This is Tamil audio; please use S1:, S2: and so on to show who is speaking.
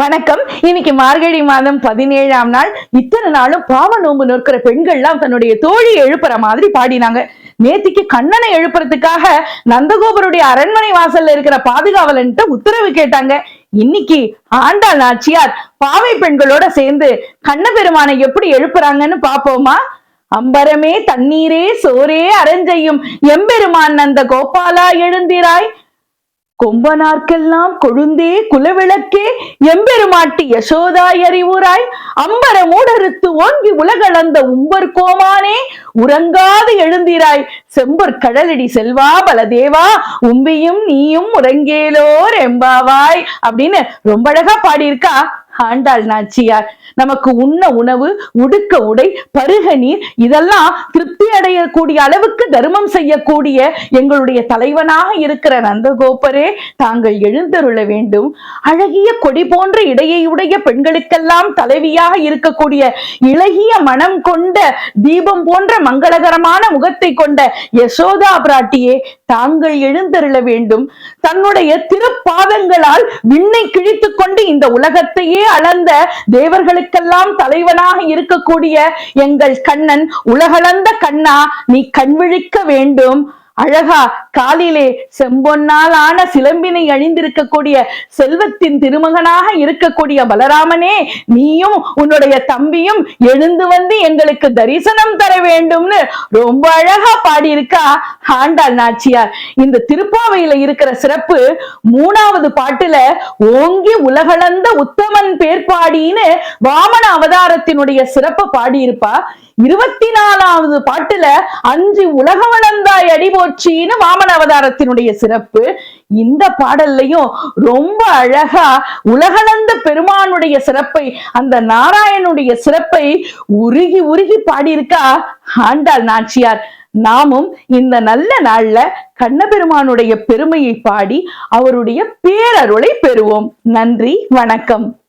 S1: வணக்கம். இன்னைக்கு மார்கழி மாதம் பதினேழாம் நாள். இத்தனை நாளும் பாவ நோம்பு நிற்கிற பெண்கள்லாம் தன்னுடைய தோழியை எழுப்புற மாதிரி பாடினாங்க. நேத்திக்கு கண்ணனை எழுப்புறதுக்காக நந்தகோபருடைய அரண்மனை வாசல்ல இருக்கிற பாதுகாவலன்ட்ட உத்தரவு கேட்டாங்க. இன்னைக்கு ஆண்டாள் நாச்சியார் பாவை பெண்களோட சேர்ந்து கண்ணபெருமானை எப்படி எழுப்புறாங்கன்னு பாப்போமா? அம்பரமே தண்ணீரே சோரே அரஞ்செய்யும் எம்பெருமான் நந்த கோபாலா எழுந்திராய். கொம்பனார்க்கெல்லாம் கொழுந்தே குலவிளக்கே எம்பெருமாட்டி யசோதாயறிவுராய் அம்பர மூடறுத்து ஓங்கி உலகளந்த உம்பர் கோமானே உறங்காது எழுந்திராய் செம்பர் கடலடி செல்வா பலதேவா உம்பியும் நீயும் உறங்கேலோர் எம்பாவாய் அப்படின்னு ரொம்ப அழகா பாடியிருக்கா ஆண்டாள் நாச்சியார். நமக்கு உண்ண உணவு உடுக்க உடை பருக நீர் இதெல்லாம் திருப்தி அடையக்கூடிய அளவுக்கு தர்மம் செய்யக்கூடிய எங்களுடைய தலைவனாக இருக்கிற நந்தகோபரே தாங்கள் எழுந்தருள வேண்டும். அழகிய கொடி போன்ற இடையுடைய பெண்களுக்கெல்லாம் தலைவியாக இருக்கக்கூடிய இளகிய மனம் கொண்ட தீபம் போன்ற மங்களகரமான முகத்தை கொண்ட யசோதா பிராட்டியே தாங்கள் எழுந்தருள வேண்டும். தன்னுடைய திருப்பாதங்களால் விண்ணை கிழித்துக் கொண்டு இந்த உலகத்தையே அளந்த தேவர்களுக்கெல்லாம் தலைவனாக இருக்கக்கூடிய எங்கள் கண்ணன் உலகளந்த கண்ணா நீ கண்விழிக்க வேண்டும். அழகா காலிலே செம்பொன்னால் ஆன சிலம்பினை அணிந்திருக்கக்கூடிய செல்வத்தின் திருமகனாக இருக்கக்கூடிய பலராமனே நீயும் உன்னுடைய தம்பியும் எழுந்து வந்து எங்களுக்கு தரிசனம் தர வேண்டும்னு ரொம்ப அழகா பாடியிருக்கா ஆண்டாள் நாச்சியார். இந்த திருப்பாவையில இருக்கிற சிறப்பு மூணாவது பாட்டுல ஓங்கி உலகளந்த உத்தமன் பேர்பாடின்னு வாமன அவதாரத்தினுடைய சிறப்பை பாடியிருப்பா. இருபத்தி நாலாவது பாட்டுல அஞ்சு உலக வளர்ந்தாய் அடிபோச்சின்னு வாமன அவதாரத்தினுடைய சிறப்பு. இந்த பாடல்லையும் ரொம்ப அழகா உலகளந்த பெருமானுடைய சிறப்பை அந்த நாராயணுடைய சிறப்பை உருகி உருகி பாடியிருக்கா ஆண்டாள் நாச்சியார். நாமும் இந்த நல்ல நாள்ல கண்ணபெருமானுடைய பெருமையை பாடி அவருடைய பேரருளை பெறுவோம். நன்றி வணக்கம்.